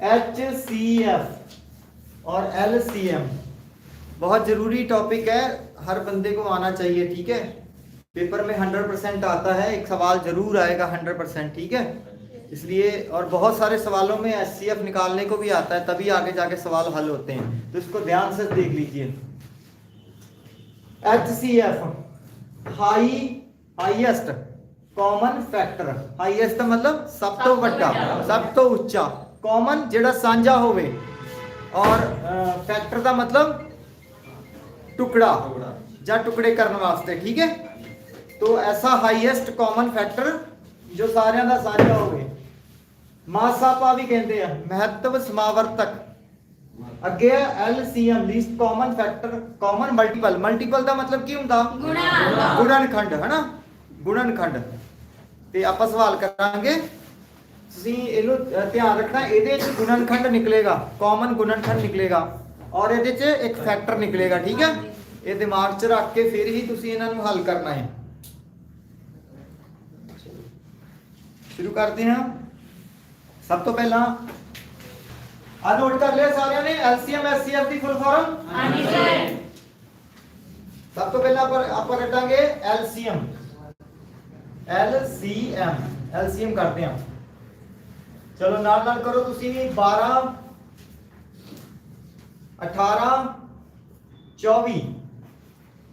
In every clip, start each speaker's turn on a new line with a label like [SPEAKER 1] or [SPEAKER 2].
[SPEAKER 1] H C F और L C M बहुत ज़रूरी टॉपिक है हर बंदे को आना चाहिए ठीक है? पेपर में हंड्रेड परसेंट आता है एक सवाल ज़रूर आएगा हंड्रेड परसेंट ठीक है? इसलिए और बहुत सारे सवालों में एस सी एफ़ निकालने को भी आता है तभी आगे जाके सवाल हल होते हैं। तो इसको ध्यान से देख लीजिए। H C F high highest common factor highest मतलब सब तो, तो बड़ा सब तो उच्चा ਕਾਮਨ ਜਿਹੜਾ ਸਾਂਝਾ ਹੋਵੇ ਔਰ ਫੈਕਟਰ ਦਾ ਮਤਲਬ ਟੁਕੜਾ ਜਾਂ ਟੁਕੜੇ ਕਰਨ ਵਾਸਤੇ ਠੀਕ ਹੈ? ਤੋ ਐਸਾ ਹਾਈਐਸਟ ਕਾਮਨ ਫੈਕਟਰ ਜੋ ਸਾਰਿਆਂ ਦਾ ਸਾਂਝਾ ਹੋਵੇ। ਮਾਸਾਪਾ ਵੀ ਕਹਿੰਦੇ ਆ ਮਹੱਤਵ ਸਮਾਵਰਤਕ। ਅੱਗੇ L C M least common factor common multiple multiple ਦਾ ਮਤਲਬ ਕੀ ਹੁੰਦਾ?
[SPEAKER 2] ਗੁਣਾ
[SPEAKER 1] ਗੁਣਨਖੰਡ ਹਨਾ? ਗੁਣਨਖੰਡ। ਤੇ ਆਪਾਂ ਸਵਾਲ ਕਰਾਂਗੇ ਤੁਸੀਂ ਇਹਨੂੰ ਧਿਆਨ ਰੱਖਣਾ ਇਹਦੇ ਚ ਗੁਣਨਖੰਡ ਨਿਕਲੇਗਾ ਕਾਮਨ ਗੁਣਨਖੰਡ ਨਿਕਲੇਗਾ ਔਰ ਇਹਦੇ ਚ ਇੱਕ ਫੈਕਟਰ ਨਿਕਲੇਗਾ ਠੀਕ ਹੈ? ਇਹ ਦਿਮਾਗ 'ਚ ਰੱਖ ਕੇ ਫਿਰ ਹੀ ਤੁਸੀਂ ਇਹਨਾਂ ਨੂੰ ਹੱਲ ਕਰਨਾ ਹੈ। ਸ਼ੁਰੂ ਕਰਦੇ ਹਾਂ। ਸਭ ਤੋਂ ਪਹਿਲਾਂ ਆ ਨੋਟ ਕਰ ਲਿਆ ਸਾਰਿਆਂ ਨੇ ਐਲਸੀਐਮ ਐਸਸੀਐਫ ਦੀ ਫੁੱਲ ਫਾਰਮ
[SPEAKER 2] ਹਾਂਜੀ ਸਰ
[SPEAKER 1] ਸਭ ਤੋਂ ਪਹਿਲਾਂ ਆਪਾਂ ਆਪਾਂ ਕੱਢਾਂਗੇ ਐਲਸੀਐਮ ਐਲਸੀਐਮ ਐਲਸੀਐਮ ਕਰਦੇ ਹਾਂ। ਚਲੋ ਨਾਲ ਨਾਲ ਕਰੋ ਤੁਸੀਂ ਵੀ 12 18 24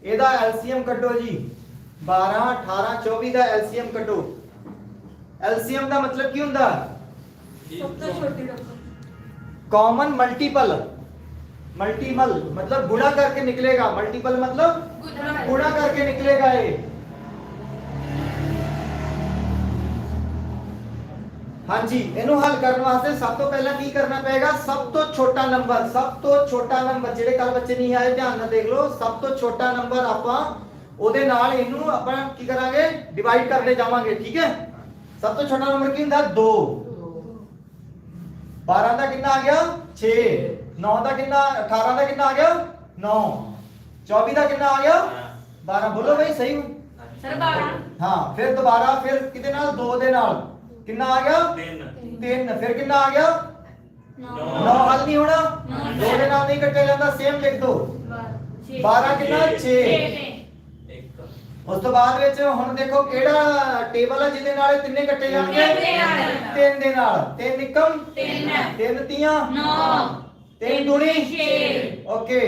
[SPEAKER 1] ਇਹਦਾ ਐਲਸੀਐਮ ਕੱਢੋ ਜੀ 12 18 24 ਦਾ ਐਲਸੀਐਮ ਕੱਢੋ ਐਲਸੀਐਮ ਦਾ ਮਤਲਬ ਕੀ ਹੁੰਦਾ
[SPEAKER 2] ਸਭ ਤੋਂ ਛੋਟੀ ਰਕਮ
[SPEAKER 1] ਕਾਮਨ ਮਲਟੀਪਲ ਮਲਟੀਪਲ मतलब गुणा करके निकलेगा मल्टीपल मतलब
[SPEAKER 2] ਗੁਣਾ
[SPEAKER 1] गुणा करके निकलेगा ये ਹਾਂਜੀ ਇਹਨੂੰ ਹੱਲ ਕਰਨ ਵਾਸਤੇ ਸਭ ਤੋਂ ਪਹਿਲਾਂ ਕੀ ਕਰਨਾ ਪਏਗਾ? ਸਭ ਤੋਂ ਛੋਟਾ ਨੰਬਰ ਸਭ ਤੋਂ ਛੋਟਾ ਨੰਬਰ ਜਿਹੜੇ ਕੱਲ ਬੱਚੇ ਨਹੀਂ ਆਏ ਧਿਆਨ ਨਾਲ ਦੇਖ ਲਓ ਸਭ ਤੋਂ ਛੋਟਾ ਨੰਬਰ ਆਪਾਂ ਉਹਦੇ ਨਾਲ ਇਹਨੂੰ ਆਪਾਂ ਕੀ ਕਰਾਂਗੇ? ਡਿਵਾਈਡ ਕਰਦੇ ਜਾਵਾਂਗੇ ਠੀਕ ਹੈ? ਸਭ ਤੋਂ ਛੋਟਾ ਨੰਬਰ ਕੀ ਹੁੰਦਾ? 2 12 ਦਾ ਕਿੰਨਾ ਆ ਗਿਆ? 6 9 ਦਾ ਕਿੰਨਾ 18 ਦਾ ਕਿੰਨਾ ਆ ਗਿਆ? 9 24 ਦਾ ਕਿੰਨਾ ਆ ਗਿਆ? 12 ਬੋਲੋ ਬਈ ਸਹੀ
[SPEAKER 2] ਸਰ 12
[SPEAKER 1] ਹਾਂ ਫਿਰ ਦੁਬਾਰਾ ਫਿਰ ਕਿਹਦੇ ਨਾਲ? 2 ਦੇ ਨਾਲ। ਕਿੰਨਾ ਆ ਗਿਆ?
[SPEAKER 3] ਤਿੰਨ।
[SPEAKER 1] 3 ਫਿਰ ਕਿੰਨਾ ਆ ਗਿਆ? 9 ਹੱਲ ਨਹੀਂ ਹੋਣਾ? 2 ਦੇ ਨਾਲ ਨਹੀਂ ਕੱਟਿਆ ਜਾਂਦਾ ਸੇਮ ਲਿਖ ਦੋ। 12 ਕਿੰਨਾ? 6
[SPEAKER 3] ਇੱਕ।
[SPEAKER 1] ਉਸ ਤੋਂ ਬਾਅਦ ਵਿੱਚ ਹੁਣ ਦੇਖੋ ਕਿਹੜਾ ਟੇਬਲ ਹੈ ਜਿਹਦੇ ਨਾਲ ਇਹ ਤਿੰਨੇ ਕੱਟੇ ਜਾਣਗੇ?
[SPEAKER 2] ਤਿੰਨ ਦੇ ਨਾਲ।
[SPEAKER 1] ਤਿੰਨ ਦੇ ਨਾਲ। ਤਿੰਨ ਇੱਕਮ
[SPEAKER 2] ਤਿੰਨ।
[SPEAKER 1] ਤਿੰਨ ਤੀਆਂ?
[SPEAKER 2] ਨੌ।
[SPEAKER 1] ਤਿੰਨ ਦੁਣੀ?
[SPEAKER 2] ਛੇ।
[SPEAKER 1] ਓਕੇ।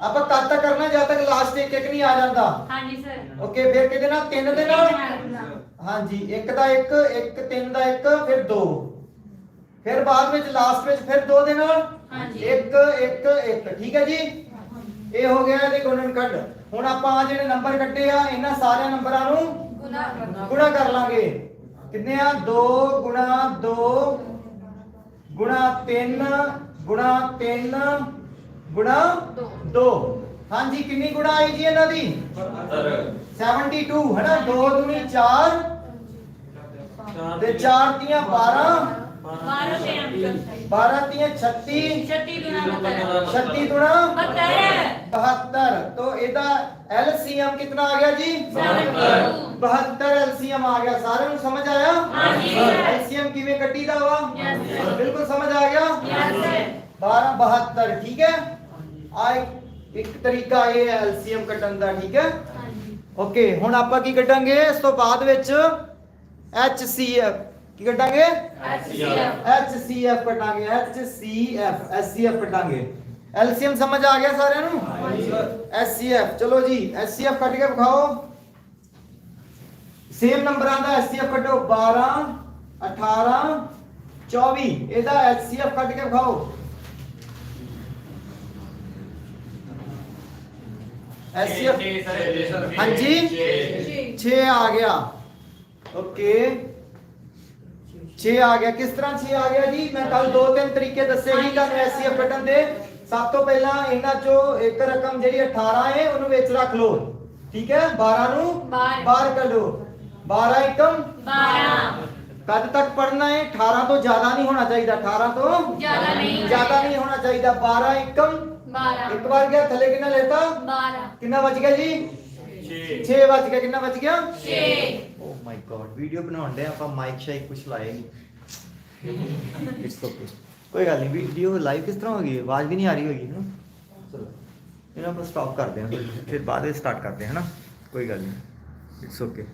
[SPEAKER 1] ਆਪਾਂ ਕਦ ਤੱਕ ਕਰਨਾ ਜਦ ਤੱਕ ਲਾਸਟ ਇੱਕ ਇੱਕ ਨਹੀਂ ਆ ਜਾਂਦਾ।
[SPEAKER 2] ਹਾਂਜੀ ਸਰ
[SPEAKER 1] ਓਕੇ ਫਿਰ ਕਿਹਦੇ ਨਾਲ? ਤਿੰਨ ਦੇ ਨਾਲ। ਹਾਂਜੀ ਇੱਕ ਦਾ ਇੱਕ ਇੱਕ ਤਿੰਨ ਦਾ ਇੱਕ ਫਿਰ ਦੋ। ਫਿਰ ਬਾਅਦ ਵਿੱਚ ਲਾਸਟ ਵਿੱਚ ਫਿਰ ਦੋ ਦੇ ਨਾਲ?
[SPEAKER 2] ਹਾਂਜੀ।
[SPEAKER 1] ਇੱਕ ਇੱਕ ਇੱਕ। ਠੀਕ ਹੈ ਜੀ? ਇਹ ਹੋ ਗਿਆ ਇਹਦੇ ਗੁਣਨ ਕੱਢ ਹੁਣ ਆਪਾਂ ਆਹ ਜਿਹੜੇ ਨੰਬਰ ਕੱਢੇ ਆ ਇਹਨਾਂ ਸਾਰਿਆਂ ਨੰਬਰਾਂ ਨੂੰ
[SPEAKER 2] ਗੁਣਾ
[SPEAKER 1] ਕਰ ਲਾਂਗੇ। ਕਿੰਨੇ ਆ? 2 ਗੁਣਾ 2 ਗੁਣਾ 3 ਗੁਣਾ 3 ਗੁਣਾ
[SPEAKER 2] ਦੋ।
[SPEAKER 1] 2 ਹਾਂਜੀ ਕਿੰਨੀ ਗੁਣਾ ਆਈ ਜੀ ਇਹਨਾਂ ਦੀ? 72 ਹੈ ਨਾ 2 ਦੁਨੀ 4 ਤੇ 4 ਤੀਆਂ 12
[SPEAKER 2] 12 ਤੇ ਅੰਕ
[SPEAKER 1] 12 ਤੀਆਂ 36
[SPEAKER 2] ਛੱਤੀ ਗੁਣਾ ਬਤਰ।
[SPEAKER 1] 36 ਦੁਣਾ
[SPEAKER 2] ਬਤਰ।
[SPEAKER 1] 72 तो ਇਹਦਾ LCM ਕਿੰਨਾ ਆ ਗਿਆ ਜੀ?
[SPEAKER 2] 72
[SPEAKER 1] 72 LCM ਆ ਗਿਆ। ਸਾਰਿਆਂ ਨੂੰ ਸਮਝ ਆਇਆ?
[SPEAKER 2] ਹਾਂਜੀ।
[SPEAKER 1] LCM ਕਿਵੇਂ ਕੱਢੀਦਾ ਵਾ. ਬਿਲਕੁਲ ਸਮਝ ਆ ਗਿਆ?
[SPEAKER 2] ਯੈਸ ਸਰ
[SPEAKER 1] 12 72 ਠੀਕ ਹੈ? ਆ ਇੱਕ ਤਰੀਕਾ ਇਹ ਹੈ LCM ਕੱਢਣ ਦਾ ਠੀਕ ਹੈ?
[SPEAKER 2] ਹਾਂਜੀ।
[SPEAKER 1] ਓਕੇ ਹੁਣ ਆਪਾਂ ਕੀ ਕੱਢਾਂਗੇ? ਇਸ ਤੋਂ ਬਾਅਦ ਵਿੱਚ HCF ਕੀ ਕੱਢਾਂਗੇ?
[SPEAKER 2] ਐਚਸੀਐਫ
[SPEAKER 1] HCF ਕੱਢਾਂਗੇ HCF SCF ਕੱਢਾਂਗੇ। LCM ਸਮਝ ਆ ਗਿਆ ਸਾਰਿਆਂ ਨੂੰ? SCF ਚਲੋ ਜੀ SCF ਕੱਢ ਕੇ ਵਿਖਾਓ। ਸੇਮ ਨੰਬਰਾਂ ਦਾ SCF ਕੱਢੋ 12 18 24 ਇਹਦਾ HCF ਕੱਢ ਕੇ ਵਿਖਾਓ। SCF ਹਾਂਜੀ? 6 ਆ ਗਿਆ। ਓਕੇ। 6 ਆ ਗਿਆ। ਕਿਸ ਤਰ੍ਹਾਂ 6 ਆ ਗਿਆ ਜੀ? ਮੈਂ ਕੱਲ ਦੋ ਤਿੰਨ ਤਰੀਕੇ ਦੱਸੇ ਸੀ ਤੁਹਾਨੂੰ ਐਸਸੀਐਫ ਕੱਢਣ ਦੇ। ਸਭ ਤੋਂ ਪਹਿਲਾਂ ਇਹਨਾਂ ਚੋਂ ਇੱਕ ਰਕਮ ਜਿਹੜੀ 18 ਹੈ ਉਹਨੂੰ ਵਿੱਚ ਰੱਖ ਲਓ। ਠੀਕ ਹੈ? 12 ਨੂੰ
[SPEAKER 2] ਬਾਹਰ।
[SPEAKER 1] ਬਾਹਰ ਕੱਢੋ। 12 ਇੱਕਮ?
[SPEAKER 2] 12
[SPEAKER 1] ਕਦ ਤੱਕ ਪੜਨਾ ਹੈ 18 ਤੋਂ ਜ਼ਿਆਦਾ ਨਹੀਂ ਹੋਣਾ ਚਾਹੀਦਾ। 18 ਤੋਂ
[SPEAKER 2] ਜ਼ਿਆਦਾ ਨਹੀਂ।
[SPEAKER 1] ਜ਼ਿਆਦਾ ਨਹੀਂ ਹੋਣਾ ਚਾਹੀਦਾ। 12 ਇੱਕਮ?
[SPEAKER 2] 12
[SPEAKER 1] ਇੱਕ ਵਾਰ ਗਿਆ ਥੱਲੇ ਕਿੰਨਾ ਲੈਤਾ
[SPEAKER 2] 12
[SPEAKER 1] ਕਿੰਨਾ ਬਚ ਗਿਆ ਜੀ
[SPEAKER 3] 6
[SPEAKER 1] 6 ਬਚ ਗਿਆ ਕਿੰਨਾ ਬਚ ਗਿਆ
[SPEAKER 2] 6
[SPEAKER 1] ਓ ਮਾਈ ਗॉड ਵੀਡੀਓ ਬਣਾਉਣ ਦੇ ਆਪਾਂ ਮਾਈਕ ਸ਼ਾਈਕ ਕੁਝ ਲਾਏ ਨਹੀਂ ਇਟਸ ਓਕੇ ਕੋਈ ਗੱਲ ਨਹੀਂ ਵੀਡੀਓ ਲਾਈਵ ਕਿਸ ਤਰ੍ਹਾਂ ਹੋ ਗਈ ਹੈ ਆਵਾਜ਼ ਵੀ ਨਹੀਂ ਆ ਰਹੀ ਹੋਗੀ ਨਾ ਚਲੋ ਇਹਨਾਂ ਨੂੰ ਸਟਾਪ ਕਰਦੇ ਹਾਂ ਫਿਰ ਫਿਰ ਬਾਅਦ ਵਿੱਚ ਸਟਾਰਟ ਕਰਦੇ ਹਾਂ ਨਾ ਕੋਈ ਗੱਲ ਨਹੀਂ ਇਟਸ ਓਕੇ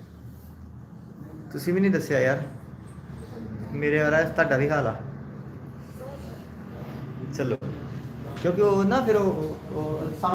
[SPEAKER 1] ਤੁਸੀਂ ਵੀ ਨਹੀਂ ਦੱਸਿਆ ਯਾਰ ਮੇਰੇ ਵਾਲਾ ਤੁਹਾਡਾ ਵੀ ਹਾਲ ਆ ਚਲੋ ਕਿਉਂਕਿ ਉਹ ਨਾ ਫਿਰ ਉਹ ਉਹ-